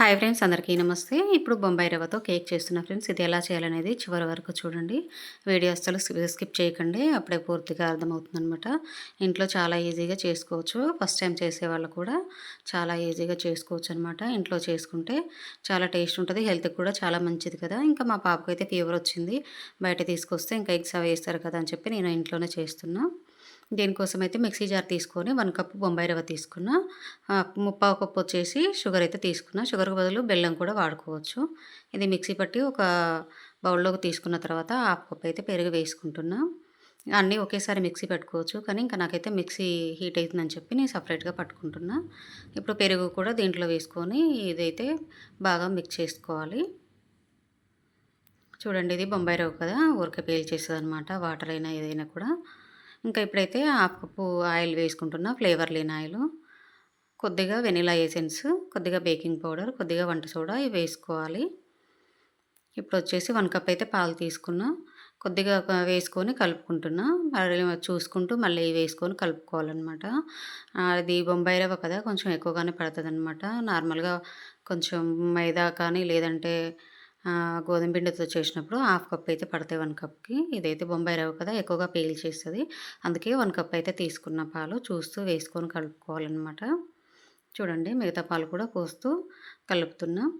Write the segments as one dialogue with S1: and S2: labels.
S1: Hi friends అందరికీ నమస్తే. ఇప్పుడు బొంబాయి రవ్వతో కేక్ చేస్తున్నా ఫ్రెండ్స్ ఇది ఎలా చేయాలనేది చివరి వరకు చూడండి. వీడియో అసలు స్కిప్ చేయకండి అప్పుడే పూర్తిగా అర్థమవుతుందనమాట ఇంట్లో చాలా ఈజీగా చేసుకోవచ్చు. ఫస్ట్ టైం చేసే వాళ్ళు కూడా చాలా ఈజీగా చేసుకోవచ్చు అనమాట ఇంట్లో చేసుకుంటే చాలా టేస్ట్ ఉంటుంది హెల్త్కి కూడా చాలా మంచిది కదా. ఇంకా మా పాపకు అయితే ఫీవర్ వచ్చింది బయట తీసుకొస్తే ఇంకా ఎగ్స్ అవి వేస్తారు కదా అని చెప్పి నేను ఇంట్లోనే చేస్తున్నాను దీనికోసం అయితే మిక్సీ జార్ తీసుకొని వన్ కప్పు బొంబాయి రవ్వ తీసుకున్న ముప్పావు కప్పు వచ్చేసి షుగర్ అయితే తీసుకున్న. షుగర్కి బదులు బెల్లం కూడా వాడుకోవచ్చు. ఇది మిక్సీ పట్టి ఒక బౌల్లోకి తీసుకున్న తర్వాత హాఫ్ కప్ అయితే పెరుగు వేసుకుంటున్నా. అన్నీ ఒకేసారి మిక్సీ పెట్టుకోవచ్చు కానీ ఇంకా నాకైతే మిక్సీ హీట్ అవుతుందని చెప్పి నేను సపరేట్గా పట్టుకుంటున్నా. ఇప్పుడు పెరుగు కూడా దీంట్లో వేసుకొని ఇదైతే బాగా మిక్స్ చేసుకోవాలి. చూడండి ఇది బొంబాయి రవ్వ కదా ఊరికే పేల్చేస్తుంది అనమాట వాటర్ అయినా ఏదైనా కూడా. ఇంకా ఇప్పుడైతే హాఫ్ కప్పు ఆయిల్ వేసుకుంటున్నా ఫ్లేవర్ లేని ఆయిల్. కొద్దిగా వెనిలా ఎసెన్స్ కొద్దిగా బేకింగ్ పౌడర్ కొద్దిగా వంట సోడా ఇవి వేసుకోవాలి. ఇప్పుడు వచ్చేసి వన్ కప్ అయితే పాలు తీసుకున్నా కొద్దిగా వేసుకొని కలుపుకుంటున్నా. మళ్ళీ చూసుకుంటూ మళ్ళీ వేసుకొని కలుపుకోవాలన్నమాట. అది బొంబాయి రవ్వ కదా కొంచెం ఎక్కువగానే పడుతుంది అనమాట నార్మల్గా కొంచెం మైదా కానీ లేదంటే గోధుమ పిండితో చేసినప్పుడు హాఫ్ కప్ అయితే పడతాయి వన్ కప్కి. ఇదైతే బొంబాయి రవ్వ కదా ఎక్కువగా పేల్ చేస్తుంది. అందుకే వన్ కప్ అయితే తీసుకున్న పాలు చూస్తూ వేసుకొని కలుపుకోవాలన్నమాట. చూడండి మిగతా పాలు కూడా పోస్తూ కలుపుతున్నాం.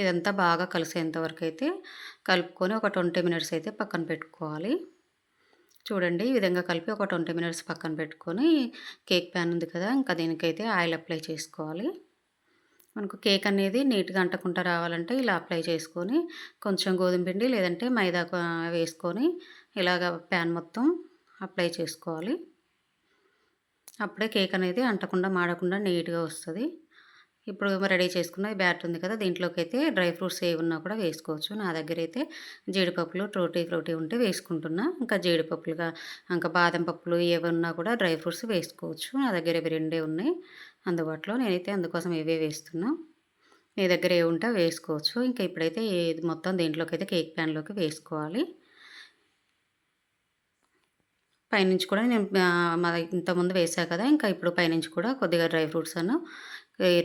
S1: ఇదంతా బాగా కలిసేంత వరకు అయితే కలుపుకొని ఒక ట్వంటీ మినిట్స్ అయితే పక్కన పెట్టుకోవాలి. చూడండి ఈ విధంగా కలిపి ఒక ట్వంటీ మినిట్స్ పక్కన పెట్టుకొని కేక్ ప్యాన్ ఉంది కదా ఇంకా దీనికైతే ఆయిల్ అప్లై చేసుకోవాలి. మనకు కేక్ అనేది నీట్గా అంటకుండా రావాలంటే ఇలా అప్లై చేసుకొని కొంచెం గోధుమ పిండి లేదంటే మైదా వేసుకొని ఇలాగ ప్యాన్ మొత్తం అప్లై చేసుకోవాలి. అప్పుడే కేక్ అనేది అంటకుండా మాడకుండా నీట్గా వస్తుంది. ఇప్పుడు రెడీ చేసుకున్న బ్యాట్ ఉంది కదా దీంట్లోకి అయితే డ్రై ఫ్రూట్స్ ఏ ఉన్నా కూడా వేసుకోవచ్చు. నా దగ్గర అయితే జీడిపప్పులు ట్రోటీ ఫ్రూటీ ఉంటే వేసుకుంటున్నా. ఇంకా జీడిపప్పులుగా ఇంకా బాదం పప్పులు ఏవి కూడా డ్రై ఫ్రూట్స్ వేసుకోవచ్చు. నా దగ్గర ఇవి రెండే ఉన్నాయి. అందుబాటులో నేనైతే అందుకోసం ఇవే వేస్తున్నా. మీ దగ్గర ఏ ఉంటే వేసుకోవచ్చు. ఇంకా ఇప్పుడైతే ఇది మొత్తం దీంట్లోకి అయితే కేక్ ప్యాన్లోకి వేసుకోవాలి. పైనుంచి కూడా నేను ఇంతకుముందు వేసా కదా ఇంకా ఇప్పుడు పైనుంచి కూడా కొద్దిగా డ్రై ఫ్రూట్స్ అను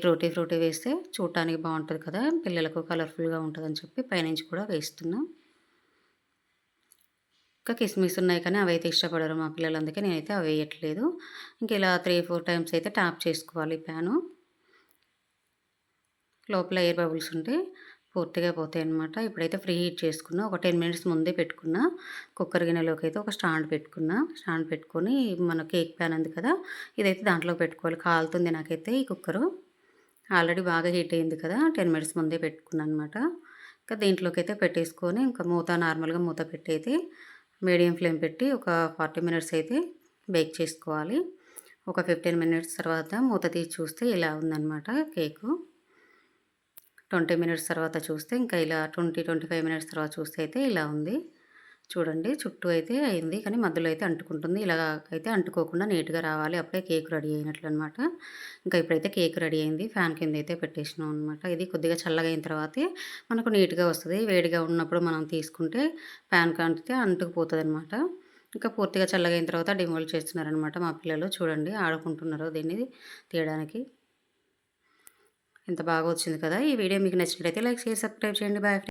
S1: రోటీ ఫ్రూటీ వేస్తే చూడటానికి బాగుంటుంది కదా పిల్లలకు కలర్ఫుల్గా ఉంటుందని చెప్పి పైనుంచి కూడా వేస్తున్నాం. ఇంకా కిస్మిస్ ఉన్నాయి కానీ అవి అయితే ఇష్టపడరు మా పిల్లలు అందుకే నేనైతే అవి వేయట్లేదు. ఇంక ఇలా త్రీ ఫోర్ టైమ్స్ అయితే ట్యాప్ చేసుకోవాలి ప్యాను. లోపల ఎయిర్ బబుల్స్ ఉంటే పూర్తిగా పోతాయి అనమాట ఇప్పుడైతే ఫ్రీ హీట్ చేసుకున్నా ఒక టెన్ మినిట్స్ ముందే పెట్టుకున్నా కుక్కర్ గిన్నెలోకి అయితే ఒక స్టాండ్ పెట్టుకున్నా. స్టాండ్ పెట్టుకొని మన కేక్ ప్యాన్ ఉంది కదా ఇదైతే దాంట్లో పెట్టుకోవాలి. కాలుతుంది నాకైతే ఈ కుక్కరు. ఆల్రెడీ బాగా హీట్ అయింది కదా టెన్ మినిట్స్ ముందే పెట్టుకున్నాను అనమాట ఇంకా దీంట్లోకి అయితే పెట్టేసుకొని ఇంకా మూత నార్మల్గా మూత పెట్టి అయితే మీడియం ఫ్లేమ్ పెట్టి ఒక ఫార్టీ మినిట్స్ అయితే బేక్ చేసుకోవాలి. ఒక ఫిఫ్టీన్ మినిట్స్ తర్వాత మూత తీసి చూస్తే ఇలా ఉందన్నమాట కేకు. ట్వంటీ మినిట్స్ తర్వాత చూస్తే ఇంకా ఇలా ట్వంటీ ట్వంటీ ఫైవ్ మినిట్స్ తర్వాత చూస్తే అయితే ఇలా ఉంది. చూడండి చుట్టూ అయితే అయింది కానీ మధ్యలో అయితే అంటుకుంటుంది. ఇలా అయితే అంటుకోకుండా నీట్గా రావాలి. అప్పుడే కేక్ రెడీ అయినట్లు అనమాట ఇంకా ఇప్పుడైతే కేక్ రెడీ అయింది. ఫ్యాన్ కింద అయితే పెట్టేసినాం అనమాట ఇది కొద్దిగా చల్లగా అయిన తర్వాతే మనకు నీట్గా వస్తుంది. వేడిగా ఉన్నప్పుడు మనం తీసుకుంటే ఫ్యాన్ కంటే అంటుకుపోతుంది అనమాట ఇంకా పూర్తిగా చల్లగా అయిన తర్వాత డిమోల్ చేస్తున్నారనమాట మా పిల్లలు. చూడండి ఆడుకుంటున్నారు దీన్ని తీయడానికి. ఎంత బాగా వచ్చింది కదా ఈ వీడియో మీకు నచ్చినట్లయితే లైక్ షేర్ సబ్స్క్రైబ్ చేయండి. బాయ్